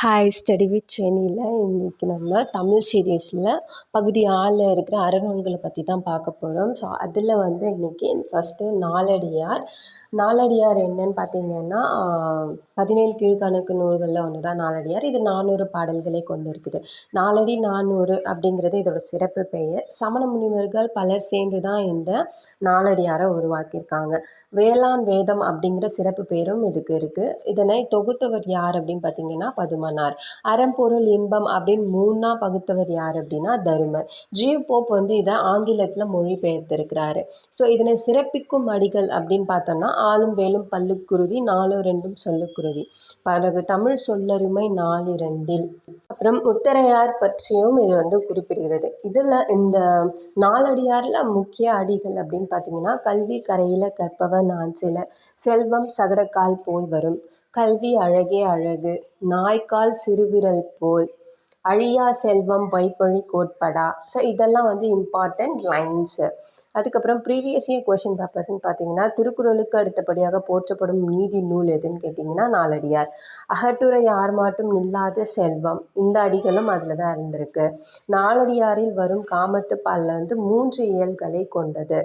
Hi study with சென்னையில் இன்றைக்கி நம்ம தமிழ் சீரியஸில் பகுதி ஆறில் இருக்கிற அறநூல்களை பற்றி தான் பார்க்க போகிறோம் ஸோ அதில் வந்து இன்றைக்கி ஃபஸ்ட்டு நாலடியார். நாலடியார் என்னன்னு பார்த்தீங்கன்னா பதினேழு கீழ்கணக்கு நூல்களில் ஒன்று தான் நாலடியார். இது நானூறு பாடல்களை கொண்டு இருக்குது நாலடி நானூறு அப்படிங்கிறது இதோட சிறப்பு பெயர். சமண முனிவர்கள் பலர் சேர்ந்து தான் இந்த நாலடியாரை உருவாக்கியிருக்காங்க. வேளாண் வேதம் அப்படிங்கிற சிறப்பு பெயரும் இதுக்கு இருக்குது இதனை தொகுத்தவர் யார் அப்படின்னு பார்த்தீங்கன்னா பதுமா பதுமனார் அறம்பொருள் இன்பம் அப்படின்னு மூணா பகுத்தவர் யார் அப்படின்னா தருமர். ஜீவ் போப் வந்து இதை ஆங்கிலத்தில் மொழிபெயர்த்திருக்கிறாரு. ஸோ இதனை சிறப்பிக்கும் அடிகள் அப்படின்னு பார்த்தோம்னா ஆளும் வேலும் பல்லுக்குருதி நாலு ரெண்டும் சொல்லுக்குருதி. பிறகு தமிழ் சொல்லருமை நாலிரண்டில் அப்புறம் உத்தரையார் பற்றியும் இது வந்து குறிப்பிடுகிறது. இதில் இந்த நாலடியாரில் முக்கிய அடிகள் அப்படின்னு பார்த்தீங்கன்னா கல்வி கரையில் கற்பவன் நான் சில செல்வம் சகடக்கால் போல் வரும். கல்வி அழகே அழகு. நாய்க்கால் சிறுவிரல் போல். அழியா செல்வம் வைப்பழி கோட்படா ஸோ இதெல்லாம் வந்து இம்பார்ட்டண்ட் லைன்ஸு அதுக்கப்புறம் ப்ரீவியஸ் இயர் கொஷின் பேப்பர்ஸ்னு பார்த்தீங்கன்னா திருக்குறளுக்கு அடுத்தபடியாக போற்றப்படும் நீதி நூல் எதுன்னு கேட்டிங்கன்னா நாலடியார். அகட்டுரை யார் மாட்டும் நில்லாத செல்வம். இந்த அடிகளும் அதில் தான் இருந்திருக்கு. நாலடியாரில் வரும் காமத்து பாலில் வந்து மூன்று இயல்களை கொண்டது.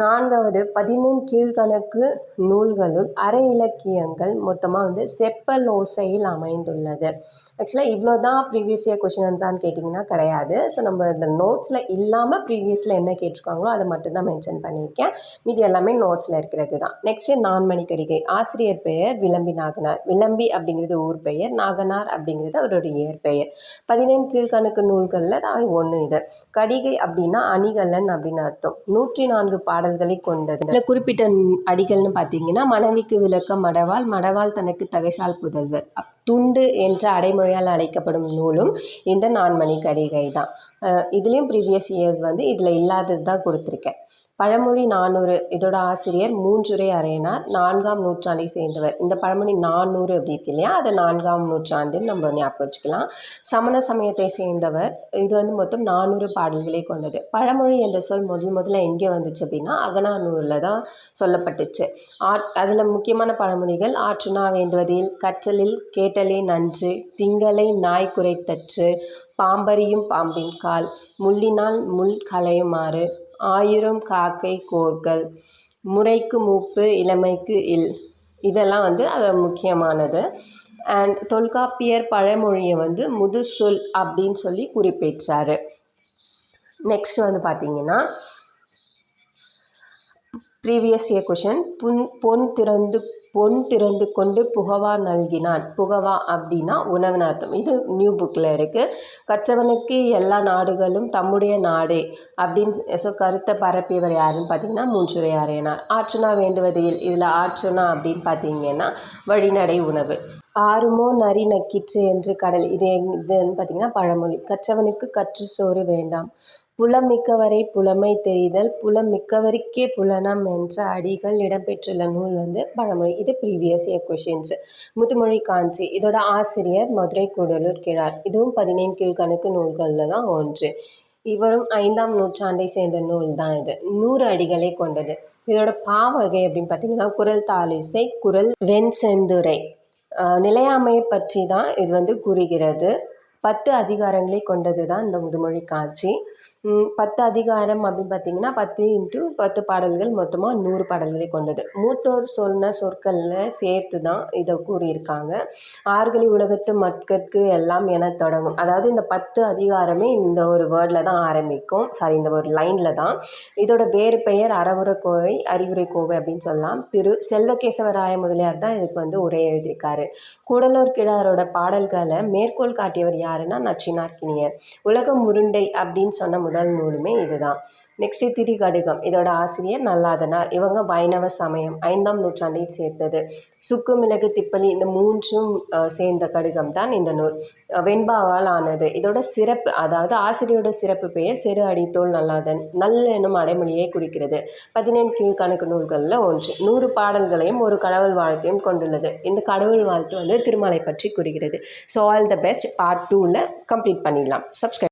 நான்காவது பதினெண் கீழ்கணக்கு நூல்களுள் அற இலக்கியங்கள் மொத்தமாக வந்து செப்பல் ஓசையில் அமைந்துள்ளது. ஆக்சுவலாக இவ்வளோ தான் ப்ரீவியஸ் இயர் கொஷின்ஸான்னு கேட்டிங்கன்னா கிடையாது. ஸோ நம்ம இதில் நோட்ஸில் இல்லாமல் ப்ரீவியஸில் என்ன கேட்டிருக்காங்களோ அதை மட்டும்தான் மென்ஷன் பண்ணியிருக்கேன். மீதி எல்லாமே நோட்ஸில் இருக்கிறது தான். நெக்ஸ்ட்டு நான்மணி கடிகை ஆசிரியர் பெயர் விளம்பி நாகனார். விளம்பி அப்படிங்கிறது ஊர் பெயர் நாகனார் அப்படிங்கிறது அவருடைய இயற்பெயர் பதினேழு கீழ்கணக்கு நூல்களில் தான் ஒன்று இது. கடிகை அப்படின்னா அணிகலன் அப்படின்னு அர்த்தம். நூற்றி நான்கு பாட பாடல்களை கொண்டது. இதில் குறிப்பிட்ட அடிகள்னு பார்த்தீங்கன்னா மனைவிக்கு விளக்க மடவாள் மடவாள் தனக்கு தகைசால் புதல்வர். துண்டு என்ற அடைமொழியால் அழைக்கப்படும் நூலும் இந்த நான்மணி கடிகை தான் இதுலேயும் ப்ரீவியஸ் இயர்ஸ் வந்து இதில் இல்லாதது தான் கொடுத்துருக்கேன். பழமொழி நானூறு இதோட ஆசிரியர் மூன்றுரை அறையனார் நான்காம் நூற்றாண்டை சேர்ந்தவர். இந்த பழமொழி நானூறு அப்படி இருக்கு இல்லையா? அதை நான்காம் நூற்றாண்டுன்னு நம்ம ஞாபகம் வச்சுக்கலாம். சமண சமயத்தை சேர்ந்தவர். இது வந்து மொத்தம் நானூறு பாடல்களை கொண்டது. பழமொழி என்ற சொல் முதல் முதல்ல எங்கே வந்துச்சு அப்படின்னா அகனானூரில் தான் சொல்லப்பட்டுச்சு. ஆட் அதில் முக்கியமான பழமொழிகள் ஆற்றுனா வேண்டுவதில் கற்றலில் கேட்டலே நன்று திங்களை நாய் குறைத்தற்று பாம்பரியும் பாம்பின் கால் முள்ளினால் முள் களையுமாறு ஆயிரம் காக்கை கோர்கள். முறைக்கு மூப்பு இளமைக்கு இல். இதெல்லாம் வந்து அதில் முக்கியமானது. அண்ட் தொல்காப்பியர் பழமொழியை வந்து முதுசொல் அப்படின்னு சொல்லி குறிப்பிட்டார் நெக்ஸ்ட் வந்து பார்த்திங்கன்னா ப்ரீவியஸ் இயர் கொஷின் புன் பொன் திறந்து பொன் திறந்து கொண்டு புகவா நல்கினான். புகவா அப்படின்னா உணவுன்னு அர்த்தம். இது நியூ புக்கில் இருக்குது கற்றவனுக்கு எல்லா நாடுகளும் தம்முடைய நாடே அப்படின்னு ஸோ கருத்தை பரப்பியவர் யாருன்னு பார்த்தீங்கன்னா மூன்றுரை அறையனார் ஆற்றுனா வேண்டுவதில் இதில் ஆற்றுனா அப்படின்னு பார்த்தீங்கன்னா வழிநடை உணவு. ஆறுமோ நரி நக்கிற்று என்று கடல். இது இதுன்னு பார்த்தீங்கன்னா பழமொழி. கற்றவனுக்கு கற்று சோறு வேண்டாம். புலமிக்கவரை புலமை தெரிதல். புலமிக்கவருக்கே புலனம் என்ற அடிகள் இடம்பெற்றுள்ள நூல் வந்து பழமொழி. இது previous year questions Mudumozhi Kanchi இதோட ஆசிரியர் மதுரை கூடலூர் கிழார். இதுவும் பதினேழு கீழ்கணக்கு நூல்களில் தான் ஒன்று. இவரும் ஐந்தாம் நூற்றாண்டை சேர்ந்த நூல் தான் இது. நூறு அடிகளை கொண்டது. இதோட பாவகை அப்படின்னு பார்த்தீங்கன்னா குரல் தாலிசை குரல் வெண் செந்துரை. நிலையாமையை பற்றி தான் இது வந்து கூறுகிறது. பத்து அதிகாரங்களை கொண்டது தான் இந்த முதுமொழி காட்சி பத்து அதிகாரம் அப்படின்னு பார்த்தீங்கன்னா பத்து இன்ட்டு பத்து பாடல்கள் மொத்தமாக நூறு பாடல்களை கொண்டது. மூத்தோர் சொன்ன சொற்களில் சேர்த்து தான் இதை கூறியிருக்காங்க. ஆறுகளி உலகத்து மக்கட்கு எல்லாம் என தொடங்கும். அதாவது இந்த பத்து அதிகாரமே இந்த ஒரு வேர்டில் தான் ஆரம்பிக்கும். சாரி இந்த ஒரு லைனில் தான். இதோட வேறு பெயர் அறவுரை கோவை அறிவுரை கோவை அப்படின்னு சொல்லலாம். திரு செல்வகேசவராய முதலியார் தான் இதுக்கு வந்து உரை எழுதியிருக்காரு. கூடலூர் கிழாரோட பாடல்களை மேற்கோள் காட்டியவர் யாருன்னா நச்சினார்கினியர் உலகம் உருண்டை அப்படின்னு சொன்ன முதல் நூலுமே இதுதான். நெக்ஸ்ட்டு திரிகடுகம். இதோட ஆசிரியர் நல்லாதனார். இவங்க வைணவ சமயம். ஐந்தாம் நூற்றாண்டை சேர்ந்தது சுக்கு மிளகு திப்பலி இந்த மூன்றும் சேர்ந்த கடுகம் தான் இந்த நூல். வெண்பாவால் ஆனது. இதோட சிறப்பு அதாவது ஆசிரியரோட சிறப்பு பெயர் சிறு அடித்தோல் நல்லாதன். நல்ல எனும் அடைமொழியை குறிக்கிறது. பதினேழு கீழ்கணக்கு நூல்களில் ஒன்று. நூறு பாடல்களையும் ஒரு கடவுள் வாழ்த்தையும் கொண்டுள்ளது. இந்த கடவுள் வாழ்த்து வந்து திருமலை பற்றி கூறுகிறது. So all the best part டூவில் கம்ப்ளீட் பண்ணிடலாம். சப்ஸ்கிரைப்